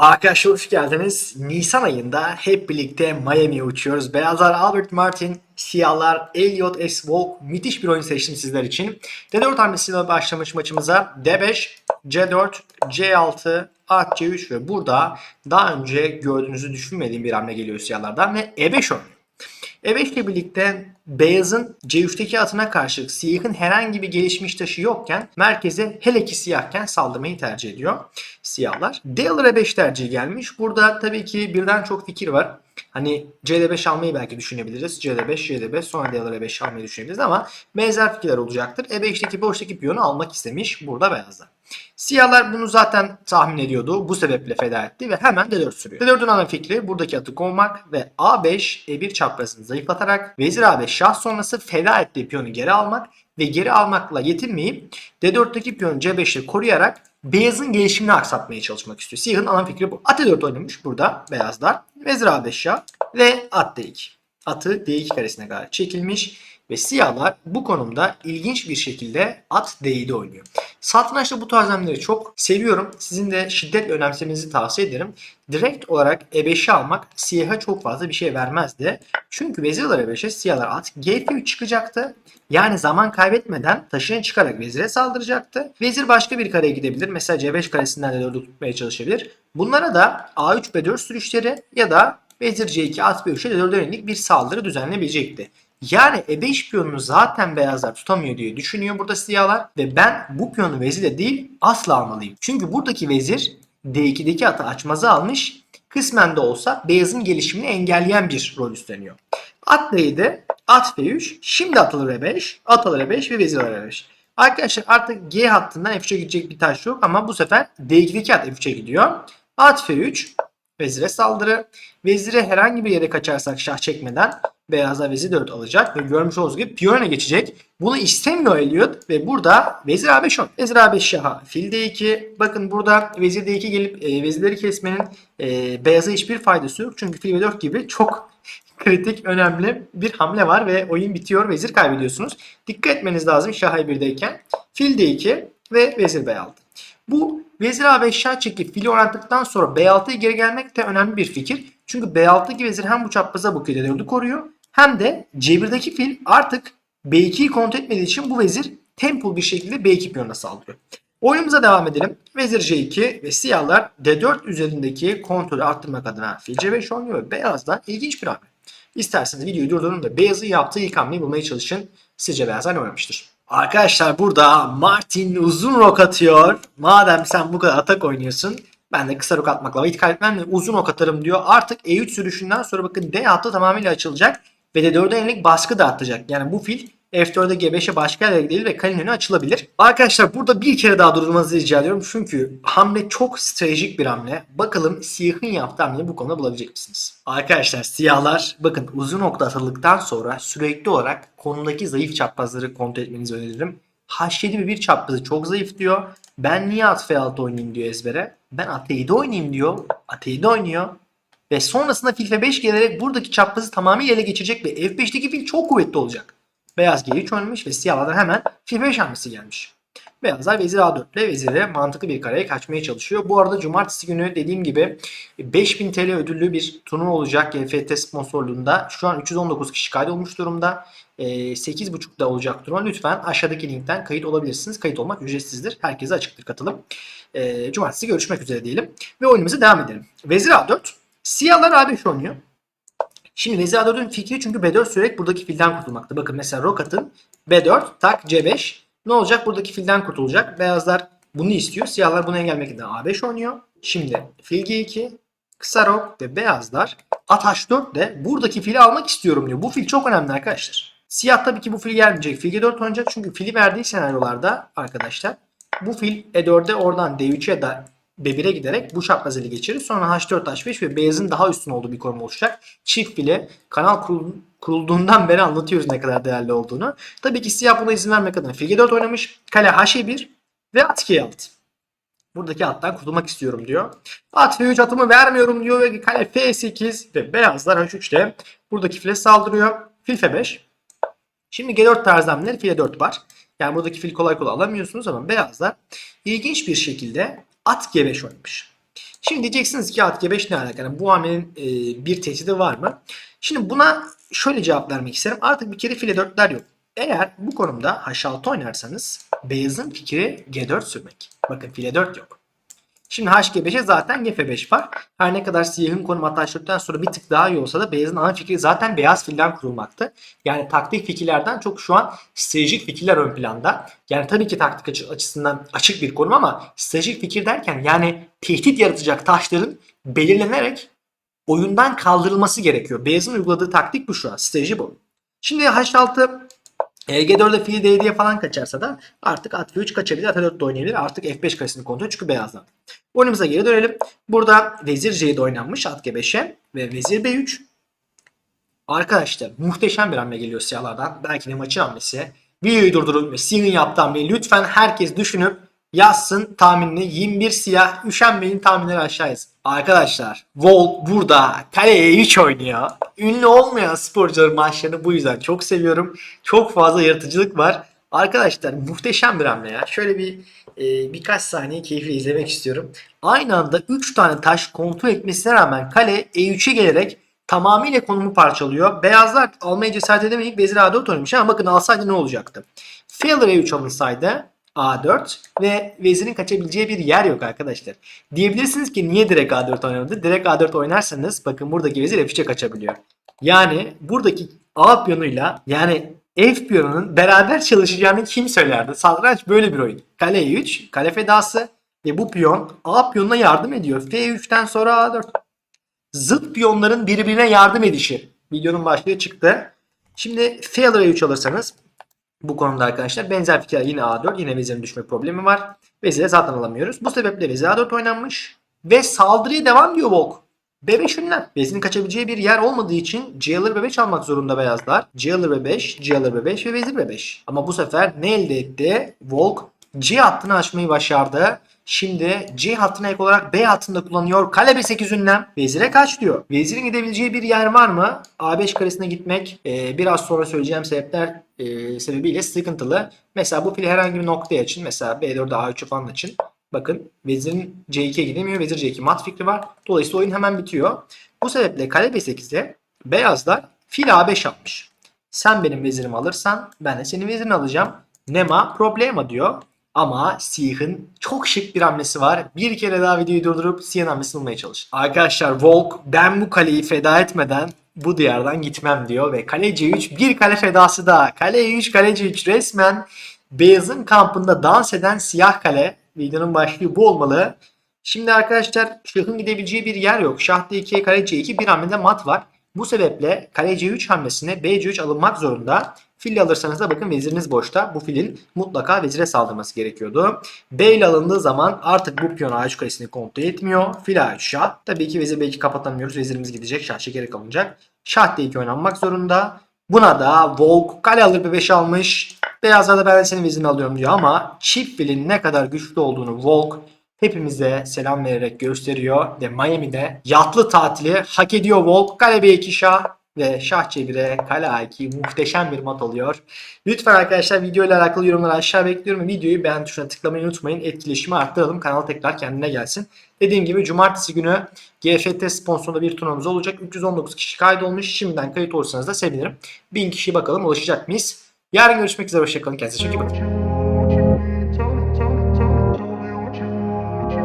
Arkadaşlar hoş geldiniz. Nisan ayında hep birlikte Miami'ye uçuyoruz. Beyazlar Albert Martin, siyahlar Elliot S. Volk. Müthiş bir oyun seçtim sizler için. D4 hamlesiyle başlamış maçımıza D5, C4, C6, at C3 ve burada daha önce gördüğünüzü düşünmediğim bir hamle geliyor siyahlardan ve E5 oynuyor. E5 ile birlikte beyazın C3'teki atına karşı siyahın herhangi bir gelişmiş taşı yokken merkeze hele ki siyahken saldırmayı tercih ediyor siyahlar. D alır E5 tercihi gelmiş. Burada tabii ki birden çok fikir var. Hani CD5 almayı belki düşünebiliriz. CD5, CD5 sonra D alır E5 almayı düşünebiliriz ama benzer fikirler olacaktır. E5'teki boştaki piyonu almak istemiş burada beyazlar. Siyahlar bunu zaten tahmin ediyordu. Bu sebeple feda etti ve hemen D4 sürüyor. D4'ün ana fikri buradaki atı kovmak ve A5 E1 çaprazını zayıflatarak Vezir A5 şah sonrası feda ettiği piyonu geri almak ve geri almakla yetinmeyip D4'teki piyonu C5'le koruyarak beyazın gelişimini aksatmaya çalışmak istiyor. Siyahın ana fikri bu. At D4 oynamış burada beyazlar. Vezir A5 şah ve at D2. Atı D2 karesine kadar çekilmiş ve siyahlar bu konumda ilginç bir şekilde at D7 oynuyor. Satrançta bu tarz hamleleri çok seviyorum. Sizin de şiddetle önemsemenizi tavsiye ederim. Direkt olarak E5'i almak siyaha çok fazla bir şey vermezdi. Çünkü vezir alır E5'e siyahlar at G3 çıkacaktı. Yani zaman kaybetmeden taşını çıkarak vezire saldıracaktı. Vezir başka bir kareye gidebilir. Mesela C5 karesinden de 4'ü tutmaya çalışabilir. Bunlara da A3 B4 sürüşleri ya da vezir C2 at B3'e de 4'e yönelik bir saldırı düzenleyebilecekti. Yani E5 piyonunu zaten beyazlar tutamıyor diye düşünüyor burada siyahlar ve ben bu piyonu vezirle değil asla almalıyım. Çünkü buradaki vezir D2'deki atı açmazı almış kısmen de olsa beyazın gelişimini engelleyen bir rol üstleniyor. At D7, at F3, şimdi atılır E5, at alır E5 ve vezir alır E5. Arkadaşlar artık G hattından F3'e gidecek bir taş yok ama bu sefer D2'deki at F3'e gidiyor. At F3, vezire saldırı. Vezire herhangi bir yere kaçarsak şah çekmeden beyazlar vezir 4 alacak ve görmüş olduğunuz gibi piyona geçecek. Bunu istemiyor Elliot ve burada vezir A5 10. Vezir A5 şaha fil D2. Bakın burada vezir D2 gelip e, vezirleri kesmenin e, beyaza hiçbir faydası yok. Çünkü fil B4 gibi çok kritik, önemli bir hamle var ve oyun bitiyor. Vezir kaybediyorsunuz. Dikkat etmeniz lazım şah E1'deyken. Fil D2 ve vezir B6. Bu vezir A5 şah çekip fili oynattıktan sonra B6'ya geri gelmek de önemli bir fikir. Çünkü B6'daki vezir hem bu çapraza bakıyor D4'ü koruyor hem de C1'deki fil artık B2'yi kontrol etmediği için bu vezir temple bir şekilde B2 piyonuna saldırıyor. Oyunumuza devam edelim. Vezir C2 ve siyahlar D4 üzerindeki kontrolü arttırmak adına fil C5 oynuyor ve beyazlar ilginç bir hamle. İsterseniz videoyu durdurun ve beyazın yaptığı ilk hamleyi bulmaya çalışın. Sizce beyazlar ne oynamıştır? Arkadaşlar burada Martin uzun rok atıyor. Madem sen bu kadar atak oynuyorsun ben de kısa rok atmakla vakit kaybetmem ve uzun ok atarım diyor. Artık E3 sürüşünden sonra bakın D hattı tamamıyla açılacak ve D4'e yönelik baskı da artacak. Yani bu fil F4'e G5'e başka yerlere gidebilir ve kalenin önü açılabilir. Arkadaşlar burada bir kere daha durmanızı rica ediyorum. Çünkü hamle çok stratejik bir hamle. Bakalım siyahın yaptığı hamleyi bu konuda bulabilecek misiniz? Arkadaşlar siyahlar bakın uzun nokta atıldıktan sonra sürekli olarak konudaki zayıf çaprazları kontrol etmenizi öneririm. H7 ve 1 çaprazı çok zayıf diyor. Ben niye at F6 oynayayım diyor ezbere. Ben at E7 oynayayım diyor. At E7 oynuyor. Ve sonrasında fil F5 gelerek buradaki çaprazı tamamıyla ele geçirecek ve F5'teki fil çok kuvvetli olacak. Beyaz G3 oynamış ve siyahlardan hemen fil 5 hamlesi gelmiş. Beyazlar vezir A4 ile vezire mantıklı bir kareye kaçmaya çalışıyor. Bu arada cumartesi günü dediğim gibi 5000 TL ödüllü bir turnuva olacak GFT sponsorluğunda. Şu an 319 kişi kaydolmuş durumda. Ee, 8.30'da olacak turnuva. Lütfen aşağıdaki linkten kayıt olabilirsiniz. Kayıt olmak ücretsizdir. Herkese açıktır katılım. Ee, cumartesi görüşmek üzere diyelim. Ve oyunumuza devam edelim. Vezir A4. Siyahlar A5 oynuyor. Şimdi vezir A4'ün fikri çünkü B4 sürerek buradaki filden kurtulmakta. Bakın mesela rok atın B4 tak C5 ne olacak? Buradaki filden kurtulacak. Beyazlar bunu istiyor. Siyahlar bunu engellemek için A5 oynuyor. Şimdi fil G2, kısa rok ve beyazlar at H4 de buradaki fili almak istiyorum diyor. Bu fil çok önemli arkadaşlar. Siyah tabii ki bu fil gelmeyecek. Fil G4 oynayacak çünkü fili verdiği senaryolarda arkadaşlar bu fil E4'e oradan D3'e ya da B1'e giderek bu çapraz ele geçirir. Sonra H4, H5 ve beyazın daha üstün olduğu bir konum oluşacak. Çift file kanal kurul- kurulduğundan beri anlatıyoruz ne kadar değerli olduğunu. Tabii ki siyah buna izin vermek adına fil G4 oynamış. Kale H1 ve at G6. Buradaki attan kurtulmak istiyorum diyor. At F3 atımı vermiyorum diyor ve kale F8 ve beyazlar H3'te buradaki file saldırıyor. Fil F5. Şimdi G4 tarzı hamleleri file 4 var. Yani buradaki fil kolay kolay alamıyorsunuz ama beyazlar ilginç bir şekilde at G5 oynamış. Şimdi diyeceksiniz ki at G5 ne alaka? Yani bu hamlenin e, bir tehdidi var mı? Şimdi buna şöyle cevap vermek isterim. Artık bir kere file 4'ler yok. Eğer bu konumda H6 oynarsanız beyazın fikri G4 sürmek. Bakın file 4 yok. Şimdi HG5'e zaten GF5 var. Her ne kadar siyahın konum ataştıktan sonra bir tık daha iyi olsa da beyazın ana fikri zaten beyaz filden kurulmaktı. Yani taktik fikirlerden çok şu an stratejik fikirler ön planda. Yani tabii ki taktik açı- açısından açık bir konum ama stratejik fikir derken yani tehdit yaratacak taşların belirlenerek oyundan kaldırılması gerekiyor. Beyazın uyguladığı taktik bu şu an. Strateji bu. Şimdi H6 e, G4'de fil D diye falan kaçarsa da artık at F3 kaçabilir. At F4 de oynayabilir. Artık F5 karesini kontrol çünkü beyazlar. Oyunumuza geri dönelim. Burada vezir C'de oynanmış at G5'e ve vezir B3. Arkadaşlar muhteşem bir hamle geliyor siyahlardan. Belki de maçın hamlesi. Videoyu durdurun ve siyahın yaptığı hamleyi lütfen herkes düşünüp yazsın tahminini. 21 siyah üşenmeyin tahminleri aşağı yazın. Arkadaşlar Vol burada kaleye 3 oynuyor. Ünlü olmayan sporcuların maçlarını bu yüzden çok seviyorum. Çok fazla yaratıcılık var. Arkadaşlar muhteşem bir hamle ya. Şöyle bir e, birkaç saniye keyifle izlemek istiyorum. Aynı anda 3 tane taş kontrol etmesine rağmen kale E3'e gelerek tamamıyla konumu parçalıyor. Beyazlar almaya cesaret edemeyip vezir A4 oynamış ama bakın alsaydı ne olacaktı? Failure E3 alınsaydı A4 ve vezirin kaçabileceği bir yer yok arkadaşlar. Diyebilirsiniz ki niye direkt A4 oynamadı? Direkt A4 oynarsanız bakın buradaki vezir F3'e kaçabiliyor. Yani buradaki A piyonuyla yani F piyonunun beraber çalışacağını kim söylerdi? Satranç böyle bir oyun. Kale E3, kale fedası ve bu piyon A piyonuna yardım ediyor. F3'ten sonra A4 zıt piyonların birbirine yardım edişi. Videonun başlığı çıktı. Şimdi failure 3 alırsanız bu konuda arkadaşlar benzer fikirler yine A4 yine vezirin düşme problemi var. Vezire zaten alamıyoruz. Bu sebeple vezir A4 oynanmış. Ve saldırıya devam diyor Volk. B5 ünlem. Vezirin kaçabileceği bir yer olmadığı için C alır B5 almak zorunda beyazlar. C alır B5, C alır B5 ve vezir B5. Ama bu sefer ne elde etti? Volk C hattını açmayı başardı. Şimdi C hattına ek olarak B hattında kullanıyor. Kale B8 ünlem. Vezire kaç diyor. Vezirin gidebileceği bir yer var mı? A5 karesine gitmek e, biraz sonra söyleyeceğim sebepler e, sebebiyle sıkıntılı. Mesela bu fili herhangi bir noktaya açın. Mesela B4'e A3'e falan açın. Bakın vezirin C2'ye gidemiyor. Vezir C2 mat fikri var. Dolayısıyla oyun hemen bitiyor. Bu sebeple kale B8'de beyazlar fil A5 yapmış. Sen benim vezirimi alırsan ben de senin vezirini alacağım. Nema problema diyor. Ama Siyah'ın çok şık bir hamlesi var. Bir kere daha videoyu durdurup Siyah'ın hamlesini bulmaya çalış. Arkadaşlar Volk ben bu kaleyi feda etmeden bu diyardan gitmem diyor ve kale C3 bir kale fedası daha. Kale E3 kale C3 resmen beyazın kampında dans eden siyah kale. Videonun başlığı bu olmalı. Şimdi arkadaşlar şahın gidebileceği bir yer yok. Şah D2'ye kale C2 bir hamlede mat var. Bu sebeple kale C3 hamlesine B C3 alınmak zorunda. Fil alırsanız da bakın veziriniz boşta. Bu filin mutlaka vezire saldırması gerekiyordu. B ile alındığı zaman artık bu piyon A3 karesini kontrol etmiyor. Fil A3 şah. Tabii ki vezir B2 kapatamıyoruz. Vezirimiz gidecek. Şah çekerek alınacak. Şah D2 oynanmak zorunda. Buna da Volk kale alır B5 almış. Beyazlar da ben de senin vezirini alıyorum diyor ama çift filin ne kadar güçlü olduğunu Volk hepimize selam vererek gösteriyor ve Miami'de yatlı tatili hak ediyor Volk. Kale B2 şah ve şah C1'e kale A2 muhteşem bir mat oluyor. Lütfen arkadaşlar video ile alakalı yorumları aşağı bekliyorum videoyu beğen tuşuna tıklamayı unutmayın. Etkileşimi arttıralım. Kanal tekrar kendine gelsin. Dediğim gibi cumartesi günü GFT sponsorunda bir turnuvamız olacak. 319 kişi kaydolmuş. Şimdiden kayıt olursanız da sevinirim. 1000 kişi bakalım ulaşacak mıyız? Yarın görüşmek üzere. Hoşçakalın. Kendinize çok iyi bakın.